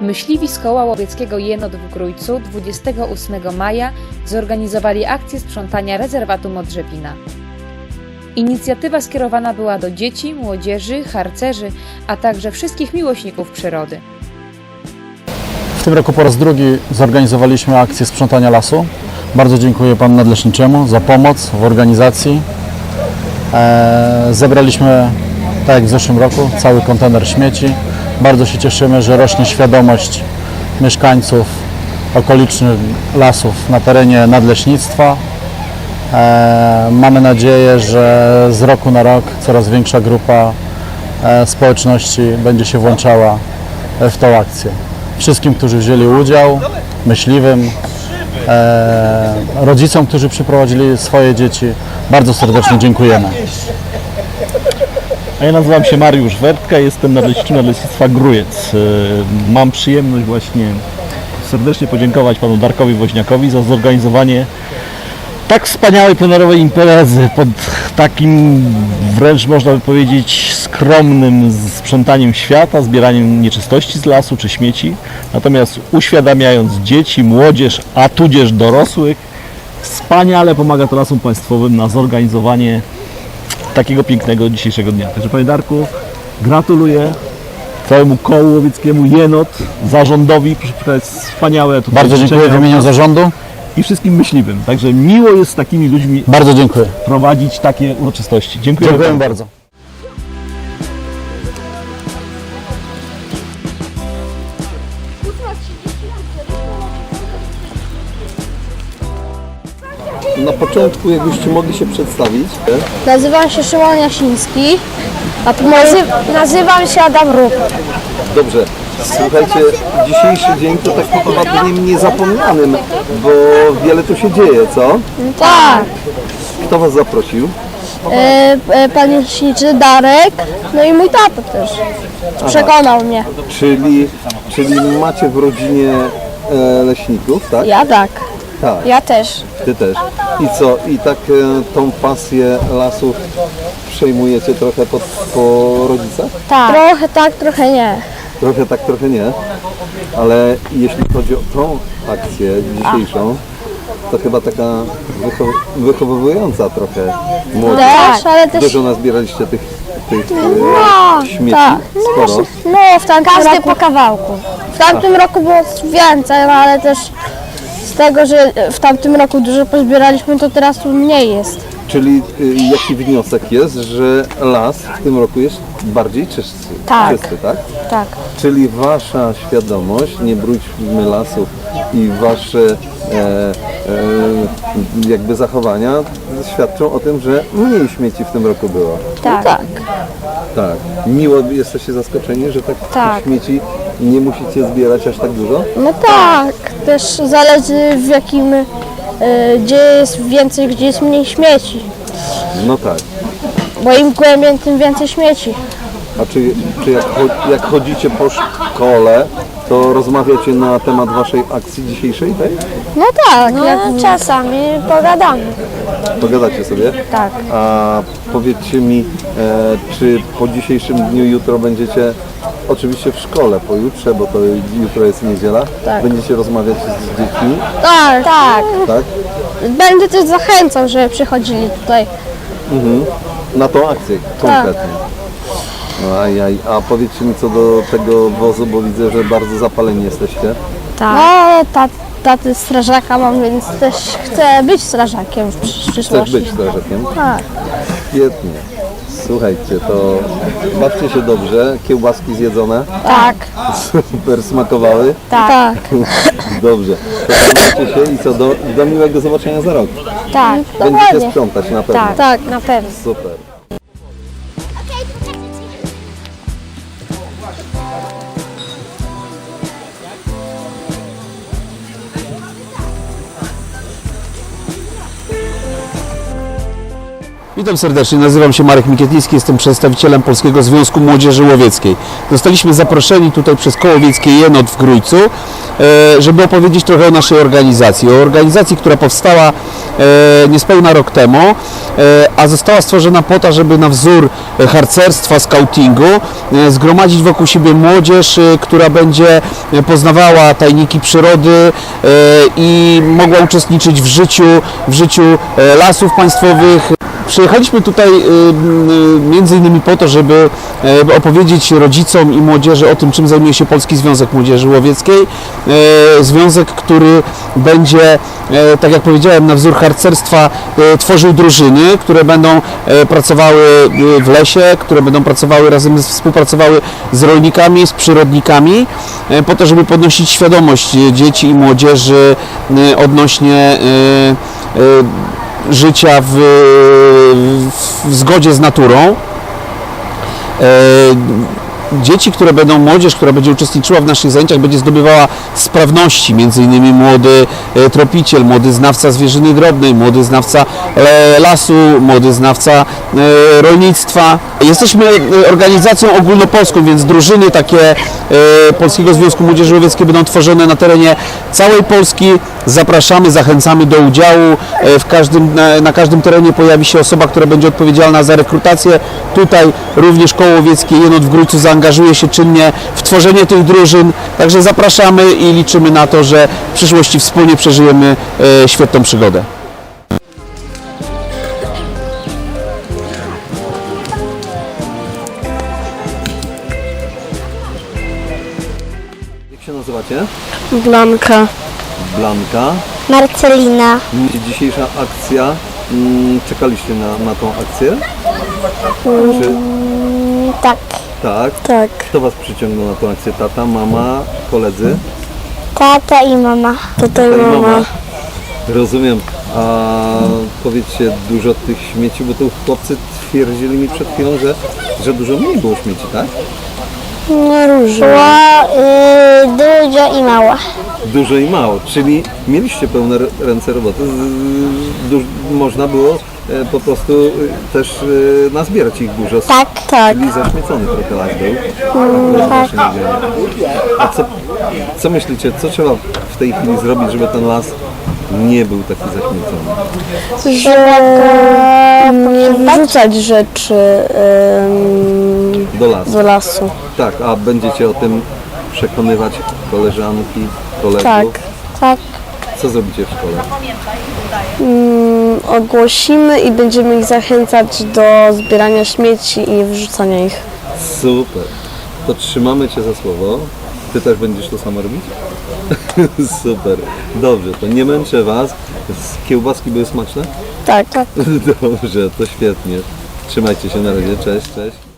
Myśliwi z koła łowieckiego Jenot w Grójcu 28 maja zorganizowali akcję sprzątania rezerwatu Modrzewina. Inicjatywa skierowana była do dzieci, młodzieży, harcerzy, a także wszystkich miłośników przyrody. W tym roku po raz drugi zorganizowaliśmy akcję sprzątania lasu. Bardzo dziękuję Panu Nadleśniczemu za pomoc w organizacji. Eee, zebraliśmy, tak jak w zeszłym roku, cały kontener śmieci. Bardzo się cieszymy, że rośnie świadomość mieszkańców okolicznych lasów na terenie nadleśnictwa. Eee, mamy nadzieję, że z roku na rok coraz większa grupa e, społeczności będzie się włączała e, w tą akcję. Wszystkim, którzy wzięli udział, myśliwym, e, rodzicom, którzy przyprowadzili swoje dzieci, bardzo serdecznie dziękujemy. A ja nazywam się Mariusz Wertka, jestem nadleśniczym Nadleśnictwa Grujec. E, Mam przyjemność właśnie serdecznie podziękować panu Darkowi Woźniakowi za zorganizowanie tak wspaniałej plenerowej imprezy pod takim wręcz można by powiedzieć skromnym sprzątaniem świata, zbieraniem nieczystości z lasu czy śmieci, natomiast uświadamiając dzieci, młodzież, a tudzież dorosłych, wspaniale pomaga to lasom państwowym na zorganizowanie takiego pięknego dzisiejszego dnia. Także panie Darku, gratuluję całemu kołu łowieckiemu Jenot, zarządowi, proszę powiedzieć, wspaniałe tutaj Bardzo dziękuję w imieniu zarządu. i wszystkim myśliwym. Także miło jest z takimi ludźmi Bardzo dziękuję. prowadzić takie uroczystości. Dziękuję, Dziękuję bardzo. Na początku, jakbyście mogli się przedstawić. Nazywam się Szymon Jasiński. A tu nazy- nazywam się Adam Ruch. Dobrze. Słuchajcie, dzisiejszy dzień to tak chyba dniem niezapomnianym, bo wiele tu się dzieje, co? Tak. Kto was zaprosił? E, e, pan leśniczy Darek, no i mój tata też. Przekonał mnie. Czyli, czyli macie w rodzinie e, leśników, tak? Ja tak. Tak. Ja też. Ty też. I co? I tak e, tą pasję lasów przejmujecie trochę po, po rodzicach? Tak. Trochę tak, trochę nie. Trochę tak, trochę nie. Ale jeśli chodzi o tą akcję dzisiejszą, to chyba taka wychow- wychowująca trochę młodzież. Też, ale też... Dużo nazbieraliście tych, tych No, e, śmieci, tak. sporo. No, w tamtym Każdy roku... po kawałku. W tamtym roku było więcej, no ale też tego, że w tamtym roku dużo pozbieraliśmy, to teraz tu mniej jest. Czyli y, jaki wniosek jest, że las w tym roku jest bardziej czysty, Tak. czysty tak? Tak. Czyli wasza świadomość, nie brudźmy lasów i wasze e, e, jakby zachowania świadczą o tym, że mniej śmieci w tym roku było. Tak. tak. Tak. Miło jesteście zaskoczeni, że tak, Tak. śmieci nie musicie zbierać aż tak dużo? No tak, też zależy w jakim, y, gdzie jest więcej, gdzie jest mniej śmieci. No tak. Bo im głębiej, tym więcej śmieci. A czy, czy jak, cho- jak chodzicie po szkole, to rozmawiacie na temat waszej akcji dzisiejszej, tak? No tak, jak czasami pogadamy. Pogadacie sobie? Tak. A powiedzcie mi, e, czy po dzisiejszym dniu jutro będziecie, oczywiście w szkole pojutrze, bo to jutro jest niedziela, Tak. będziecie rozmawiać z dziećmi, Tak, tak. tak? Będę też zachęcał, żeby przychodzili tutaj. Na tą akcję konkretnie. No, Ajaj, a powiedzcie mi co do tego wozu, bo widzę, że bardzo zapaleni jesteście. Tak. No, tat, taty strażaka mam, więc też chcę być strażakiem w przysz- Chcesz przyszłości. być strażakiem? Tak. Świetnie. Słuchajcie, to bawcie się dobrze, kiełbaski zjedzone, Tak. super smakowały. Tak. Dobrze, to trzymajcie się i co, do, do miłego zobaczenia za rok. Tak. Będziecie sprzątać na pewno. Tak, tak, na pewno. Super. Witam serdecznie, nazywam się Marek Mikietliński, jestem przedstawicielem Polskiego Związku Młodzieży Łowieckiej. Zostaliśmy zaproszeni tutaj przez Koło Wiejskie Jenot w Grójcu, e, żeby opowiedzieć trochę o naszej organizacji. O organizacji, która powstała e, niespełna rok temu, e, a została stworzona po to, żeby na wzór harcerstwa, scoutingu zgromadzić wokół siebie młodzież, która będzie poznawała tajniki przyrody i mogła uczestniczyć w życiu, w życiu lasów państwowych, Przyjechaliśmy tutaj y, y, między innymi po to, żeby e, opowiedzieć rodzicom i młodzieży o tym, czym zajmuje się Polski Związek Młodzieży Łowieckiej. E, Związek, który będzie, e, tak jak powiedziałem, na wzór harcerstwa tworzył drużyny, które będą pracowały w lesie, które będą pracowały razem, współpracowały z rolnikami, z przyrodnikami, po to, żeby podnosić świadomość dzieci i młodzieży odnośnie życia w, w zgodzie z naturą. Dzieci, które będą, młodzież, która będzie uczestniczyła w naszych zajęciach, będzie zdobywała sprawności, między innymi młody e, tropiciel, młody znawca zwierzyny drobnej, młody znawca e, lasu, młody znawca e, rolnictwa. Jesteśmy organizacją ogólnopolską, więc drużyny takie Polskiego Związku Młodzieży Łowieckiej będą tworzone na terenie całej Polski. Zapraszamy, zachęcamy do udziału. W każdym, na, każdym terenie pojawi się osoba, która będzie odpowiedzialna za rekrutację. Tutaj również Koło Łowieckie Jenot w Grójcu zaangażuje się czynnie w tworzenie tych drużyn. Także zapraszamy i liczymy na to, że w przyszłości wspólnie przeżyjemy e, świetną przygodę. Jak się nazywacie? Blanka. Blanka. Marcelina. Dzisiejsza akcja, mm, czekaliście na, na tą akcję? Czy, Tak. Tak. Tak. Kto Was przyciągnął na tą akcję? Tata, mama, koledzy? Tata i mama. Tata i mama. Rozumiem. A powiedzcie, dużo tych śmieci, bo tu chłopcy twierdzili mi przed chwilą, że, że dużo mniej było śmieci, tak? Nie różne. Było y, dużo i mało. Dużo i mało, czyli mieliście pełne r- ręce roboty. Z- duż- można było po prostu e, też e, nazbierać ich dużo. Tak. Tak. Czyli zaśmiecony trochę las był. Waszym regionie. A co, co myślicie, co trzeba w tej chwili zrobić, żeby ten las nie był taki zaśmiecony? Że nie wrzucać rzeczy ym, Do lasu. do lasu. Tak, a będziecie o tym przekonywać koleżanki, kolegów? Tak. Tak. Co zrobicie w szkole? Ym, ogłosimy i będziemy ich zachęcać do zbierania śmieci i wrzucania ich. Super. To trzymamy Cię za słowo. Ty też będziesz to samo robić? Super. Dobrze, to nie męczę Was. Kiełbaski były smaczne? Tak. Dobrze, to świetnie. Trzymajcie się na razie. Cześć, cześć.